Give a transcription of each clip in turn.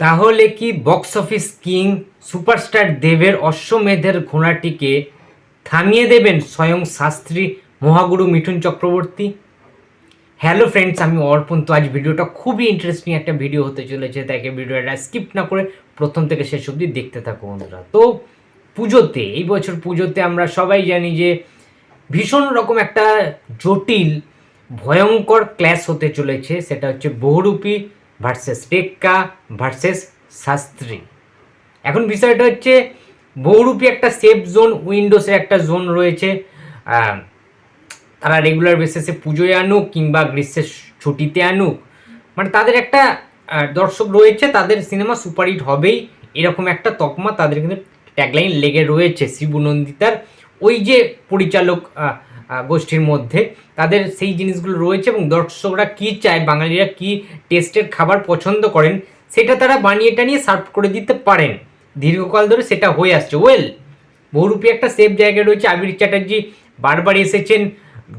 তাহলে কি box office king superstar দেবের অশ্বমেধের ঘোড়াটিকে থামিয়ে দেবেন স্বয়ং শাস্ত্রী মহাগুরু মিঠুন চক্রবর্তী? হ্যালো ফ্রেন্ডস আমি অর্পণ। তো আজ ভিডিওটা খুবই ইন্টারেস্টিং একটা ভিডিও হতে চলেছে তাকে ভিডিওটা স্কিপ না করে প্রথম থেকে শেষ অবধি দেখতে থাকো বন্ধুরা। তো পুজোতে, এই বছর পুজোতে আমরা সবাই জানি যে ভীষণ রকম একটা জটিল, ভয়ঙ্কর ক্ল্যাশ হতে চলেছে, সেটা হচ্ছে বহুরূপী ভার্সেস টেক্কা ভার্সেস শাস্ত্রী এখন বিষয়টা হচ্ছে বহুরূপী একটা সেফ জোন উইন্ডোসের একটা জোন রয়েছে। তারা রেগুলার বেসিসে পুজোয় আনুক কিংবা গ্রীষ্মের ছুটিতে আনুক। মানে তাদের একটা দর্শক রয়েছে, তাদের সিনেমা সুপারহিট হবেই। এরকম একটা তকমা তাদের কিন্তু ট্যাগলাইন লেগে রয়েছে শিবু নন্দিতার। ওই যে পরিচালক গোষ্ঠীর মধ্যে। তাদের সেই জিনিসগুলো রয়েছে এবং দর্শকরা কী চায়, বাঙালিরা কী টেস্টের খাবার পছন্দ করেন, সেটা তারা বানিয়ে টানিয়ে সার্ভ করে দিতে পারেন। দীর্ঘকাল ধরে সেটা হয়ে আসছে। ওয়েল, বহুরূপী একটা সেফ জায়গায় রয়েছে। আবির চ্যাটার্জি বারবার এসেছেন,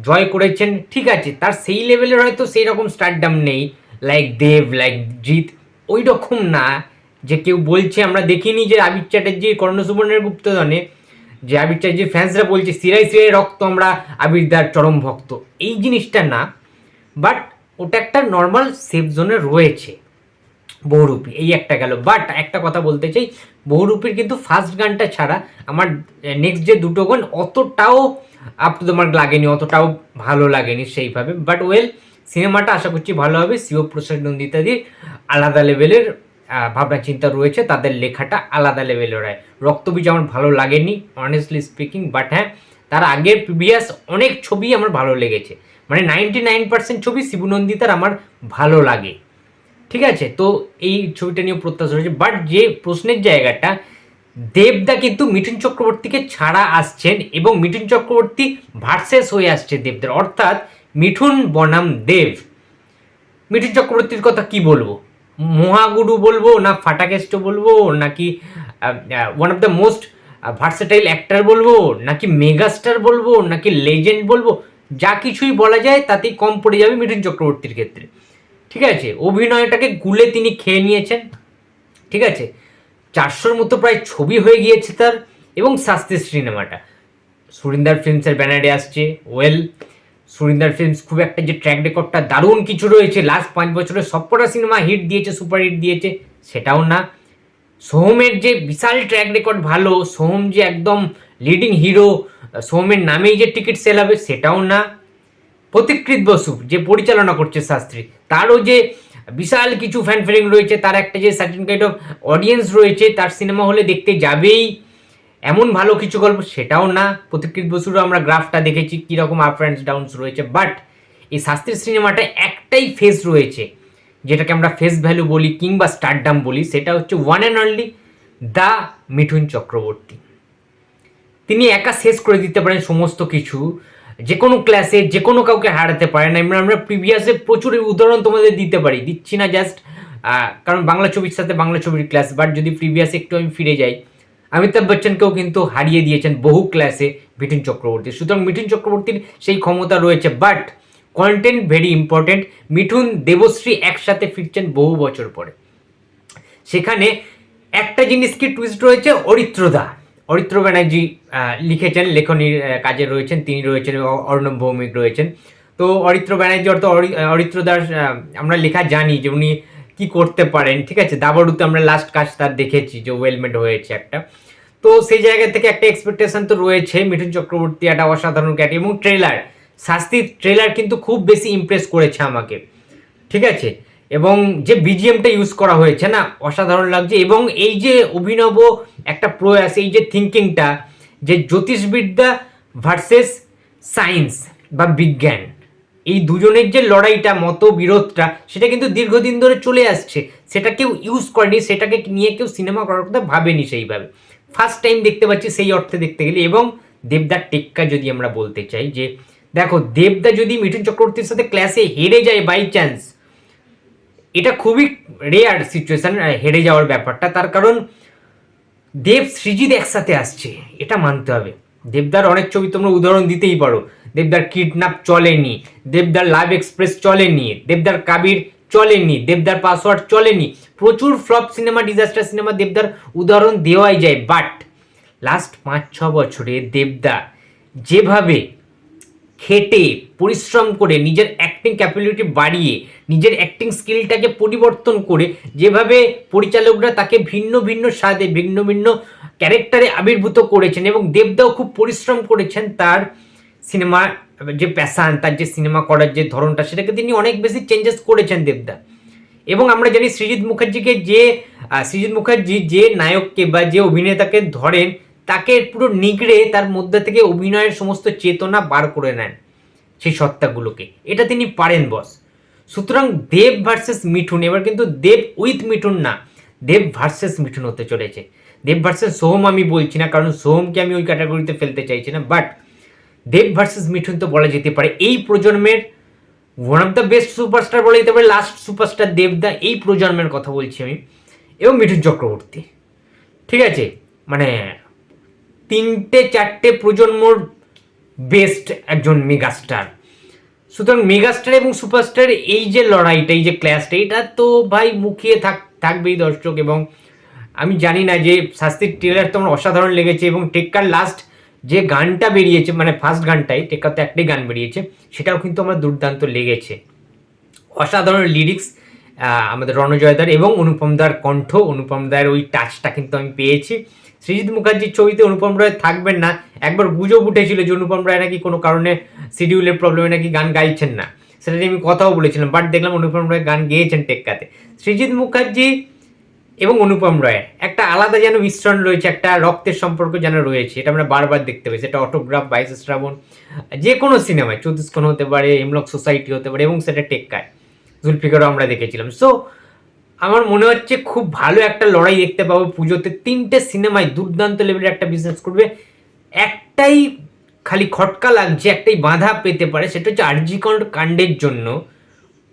জয় করেছেন। ঠিক আছে, তার সেই লেভেলের হয়তো সেই রকম স্টারডাম নেই। লাইক দেব লাইক জিৎ ওই রকম না। যে কেউ বলছে, আমরা দেখিনি যে আবির চ্যাটার্জি, কর্ণসুবর্ণের গুপ্তধনে যে আবির যে ফ্যান্সরা বলছে, সিরাই সিরাই রক্ত, আমরা আবিরদার চরম ভক্ত। এই জিনিসটা না বাট ওটা একটা নর্মাল সেফ জোনে রয়েছে বহুরূপী, এই একটা গেল। বাট একটা কথা বলতে চাই, বহুরূপীর কিন্তু ফার্স্ট গানটা ছাড়া আমার নেক্সট যে দুটো গান অতটাও আপ টু তোমার লাগেনি, অতটাও ভালো লাগেনি সেইভাবে। বাট ওয়েল সিনেমাটা আশা করছি ভালো হবে, শিবপ্রসাদ নন্দিতাদির আলাদা লেভেলের ভাবনা চিন্তা রয়েছে, তাদের লেখাটা আলাদা লেভেলের হয়। রক্তবীজ আমার ভালো লাগেনি অনেস্টলি স্পিকিং বাট হ্যাঁ তার আগের প্রিভিয়াস অনেক ছবি আমার ভালো লেগেছে। মানে নাইনটি নাইন পার্সেন্ট ছবি শিবু নন্দিতার আমার ভালো লাগে। ঠিক আছে? তো এই ছবিটা নিয়ে প্রত্যাশা রয়েছে বাট যে প্রশ্নের জায়গাটা, দেবদা কিন্তু মিঠুন চক্রবর্তীকে ছাড়া আসছেন এবং মিঠুন চক্রবর্তী ভার্সেস হয়ে আসছে দেবদের। অর্থাৎ মিঠুন বনাম দেব। মিঠুন চক্রবর্তীর কথা কি বলব? মহাগুরু বলব, না ফাটাকেষ্ট বলব, নাকি one of the most versatile actor বলব, নাকি মেগাস্টার বলব, নাকি লেজেন্ড বলব, যা কিছুই বলা যায় তাতেই কম পড়ে যাবে মিঠুন চক্রবর্তীর ক্ষেত্রে। ঠিক আছে? অভিনয়টাকে গুলে তিনি খেয়ে নিয়েছেন। ঠিক আছে? চারশোর মতো প্রায় ছবি হয়ে গিয়েছে তার, এবং শাস্তির সিনেমাটা। সুরিন্দার ফিল্মসের ব্যানারে আসছে ওয়েল সুরিন্দার ফিল্মস খুব একটা যে ট্র্যাক রেকর্ডটা দারুণ কিছু রয়েছে। লাস্ট পাঁচ বছরের সবকটা সিনেমা হিট দিয়েছে সুপার হিট দিয়েছে, সেটাও না। সোহমের যে বিশাল ট্র্যাক রেকর্ড ভালো, সোহম যে একদম লিডিং হিরো সোহমের নামেই যে টিকিট সেল হবে, সেটাও না। প্রতিকৃত বসু, যে পরিচালনা করছে শাস্ত্রী, তারও যে বিশাল কিছু ফ্যান ফিলিং রয়েছে, তার একটা যে সার্টেন কাইন্ড অফ অডিয়েন্স রয়েছে, তার সিনেমা হলে দেখতে যাবেই। এমন ভালো কিছু গল্প? সেটাও না। প্রতিকৃত বসুরও আমরা গ্রাফটা দেখেছি, কীরকম আপ অ্যান্ড ডাউনস রয়েছে। বাট এই শাস্ত্রীর সিনেমাটা একটাই ফেস রয়েছে, যেটাকে আমরা ফেস ভ্যালু বলি কিংবা স্টারডাম বলি, সেটা হচ্ছে one and only the Mithun Chakraborty. তিনি একা শেষ করে দিতে পারেন সমস্ত কিছু যে কোনো ক্লাসে যে কোনো কাউকে হারাতে পারেন। আমরা আমরা প্রিভিয়াসে প্রচুর উদাহরণ তোমাদের দিতে পারি। দিচ্ছি না জাস্ট কারণ বাংলা ছবির সাথে বাংলা ছবির ক্লাস বাট যদি প্রিভিয়াসে একটু আমি ফিরে যাই অমিতাভ বচ্চনকেও কিন্তু হারিয়ে দিয়েছেন বহু ক্লাসে মিঠুন চক্রবর্তী। সুতরাং মিঠুন চক্রবর্তীর সেই ক্ষমতা রয়েছে but content very important Mithun, Debashree একসাথে ফিরছেন বহু বছর পরে। সেখানে একটা জিনিস কি টুইস্ট রয়েছে? অরিত্রদা। অরিত্র ব্যানার্জি লিখেছেন, লেখনীর কাজে রয়েছেন, তিনি রয়েছেন অর্ণব ভৌমিক রয়েছেন। তো অরিত্র ব্যানার্জি অর্থ অরি- অরিত্রদার আমরা লেখা জানি যে উনি কি করতে পারেন, ঠিক আছে? দাবাড়ুতে আমরা লাস্ট কাজ তার দেখেছি যে ওয়েলমেড হয়েছে একটা। তো সেই জায়গা থেকে একটা এক্সপেকটেশন তো রয়েছে, মিঠুন চক্রবর্তী একটা অসাধারণ ক্যাট এবং ট্রেলার শাস্তির ট্রেলার কিন্তু খুব বেশি ইমপ্রেস করেছে আমাকে, ঠিক আছে? এবং যে বিজিএমটা ইউজ করা হয়েছে না, অসাধারণ লাগছে। এবং এই যে অভিনব একটা প্রয়াস, এই যে থিঙ্কিংটা যে জ্যোতিষবিদ্যা ভার্সেস সায়েন্স বা বিজ্ঞান এই দুজনের যে লড়াইটা মত বিরোধটা সেটা কিন্তু দীর্ঘদিন ধরে চলে আসছে। সেটা কেউ ইউজ করেনি, সেটাকে নিয়ে কেউ সিনেমা করার কথা ভাবেনি সেইভাবে। ফার্স্ট টাইম দেখতে পাচ্ছি সেই অর্থে দেখতে গেলে এবং দেবদার টেক্কা যদি আমরা বলতে চাই যে, দেখো, দেবদা যদি মিঠুন চক্রবর্তীর সাথে ক্লাসে হেরে যায় বাই চান্স এটা খুবই রেয়ার সিচুয়েশন হেরে যাওয়ার ব্যাপারটা। তার কারণ দেব সৃজিত একসাথে আসছে, এটা মানতে হবে। দেবদার অনেক ছবি তোমরা উদাহরণ দিতেই পারো। দেবদার কিডন্যাপ চলেনি, দেবদার লাভ এক্সপ্রেস চলেনি, দেবদার কাবির চলেনি, দেবদার পাসওয়ার্ড চলেনি। প্রচুর ফ্লপ সিনেমা ডিজাস্টার সিনেমা দেবদার উদাহরণ দেওয়াই যায় বাট লাস্ট পাঁচ, ছ বছরে দেবদা যেভাবে খেটে, পরিশ্রম করে নিজের অ্যাক্টিং ক্যাপাবিলিটি বাড়িয়ে, নিজের অ্যাক্টিং স্কিলটাকে পরিবর্তন করে, যেভাবে পরিচালকরা তাকে ভিন্ন ভিন্ন স্বাদে, ভিন্ন ভিন্ন ক্যারেক্টারে আবির্ভূত করেছেন এবং দেবদাও খুব পরিশ্রম করেছেন তার সিনেমা, যে প্যাশান তার যে সিনেমা করার যে ধরনটা, সেটাকে তিনি অনেক বেশি চেঞ্জেস করেছেন দেবদা। এবং আমরা জানি সৃজিৎ মুখার্জিকে যে সৃজিৎ মুখার্জি যে নায়ককে বা যে অভিনেতাকে ধরেন, তাকে পুরো নিগড়ে তার মধ্যে থেকে অভিনয়ের সমস্ত চেতনা বার করে নেন সেই সত্তাগুলোকে। এটা তিনি পারেন, বস। সুতরাং দেব ভার্সেস মিঠুন, এবার কিন্তু দেব উইথ মিঠুন না, দেব ভার্সেস মিঠুন হতে চলেছে। দেব ভার্সেস সোহম আমি বলছি না, কারণ সোহমকে আমি ওই ক্যাটাগরিতে ফেলতে চাইছি না বাট দেব ভার্সেস মিঠুন তো বলা যেতে পারে। এই প্রজন্মের one of the best superstar বলা যেতে পারে লাস্ট সুপারস্টার দেব দেবদা, এই প্রজন্মের কথা বলছি আমি। এবং মিঠুন চক্রবর্তী। ঠিক আছে? মানে তিনটে, চারটে প্রজন্মর বেস্ট একজন মেগাস্টার সুতরাং মেগাস্টার এবং সুপারস্টার এই যে লড়াইটা, এই যে ক্লাসটা এটা তো ভাই মুখিয়ে থাক, থাকবেই দর্শক। এবং আমি জানি না যে শাস্তির ট্রেলার তো আমার অসাধারণ লেগেছে এবং টেক্কার লাস্ট যে গানটা বেরিয়েছে মানে ফার্স্ট গানটাই টেক্কার তো একটাই গান বেরিয়েছে, সেটাও কিন্তু আমার দুর্দান্ত লেগেছে। অসাধারণ লিরিক্স আমাদের রণজয়দার এবং অনুপম দার কণ্ঠ, অনুপম দার ওই টাচটা কিন্তু আমি পেয়েছি। সৃজিৎ মুখার্জির ছবিতে অনুপম রায় থাকবেন না। একবার গুজব উঠেছিল যে অনুপম রায় নাকি কোনো কারণে শিডিউলের প্রবলেমে নাকি গান গাইছেন না। সেটা নিয়ে আমি কথাও বলেছিলাম বাট দেখলাম অনুপম রায় গান গেয়েছেন টেক্কাতে। সৃজিৎ মুখার্জি এবং অনুপম রায়ের। একটা আলাদা যেন মিশ্রণ রয়েছে, একটা রক্তের সম্পর্ক যেন রয়েছে, এটা আমরা বারবার দেখতে পাই। সেটা অটোগ্রাফ বাইশ শ্রাবণ যে কোনো সিনেমায় চতুষ্কোণ হতে পারে এমলক সোসাইটি হতে পারে, এবং সেটা টেক্কায়। জুলফিকারও আমরা দেখেছিলাম। সো আমার মনে হচ্ছে খুব ভালো একটা লড়াই দেখতে পাবো পুজোতে। তিনটে সিনেমায় দুর্দান্ত লেভেলের একটা বিজনেস করবে। একটাই খালি খটকা লাগছে, একটাই বাধা পেতে পারে, সেটা হচ্ছে আরজিকর কাণ্ডের জন্য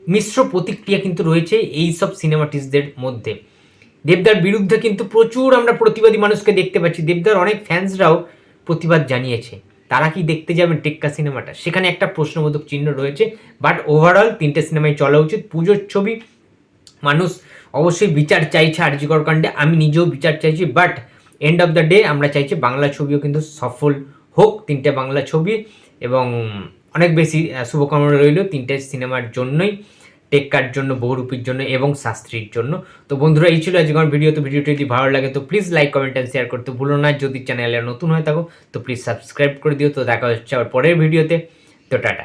মিশ্র প্রতিক্রিয়া কিন্তু রয়েছে এই সব সিনেমাটিস্টদের মধ্যে। দেবদার বিরুদ্ধে কিন্তু প্রচুর আমরা প্রতিবাদী মানুষকে দেখতে পাচ্ছি। দেবদার অনেক ফ্যান্সরাও প্রতিবাদ জানিয়েছে। তারা কি দেখতে যাবেন টেক্কা সিনেমাটা? সেখানে একটা প্রশ্নবোধক চিহ্ন রয়েছে বাট ওভারঅল তিনটে সিনেমায় চলা উচিত। পুজোর ছবি, মানুষ অবশ্যই বিচার চাইছে আরজিকর কাণ্ডে আমি নিজেও বিচার চাইছি but end of the day আমরা চাইছি বাংলা ছবিও কিন্তু সফল হোক তিনটে বাংলা ছবি এবং অনেক বেশি শুভকামনা রইল তিনটে সিনেমার জন্যই। টেক্কার জন্য, বহুরূপীর জন্য এবং শাস্ত্রীর জন্য। তো বন্ধুরা, এই ছিল আজকে ভিডিও। তো ভিডিওটি যদি ভালো লাগে, তো please like comment and share করতে ভুলো না। যদি চ্যানেলে নতুন হয়ে থাকো, তো প্লিজ সাবস্ক্রাইব করে দিও। তো দেখা হচ্ছে আবার পরের ভিডিওতে। তো টাটা।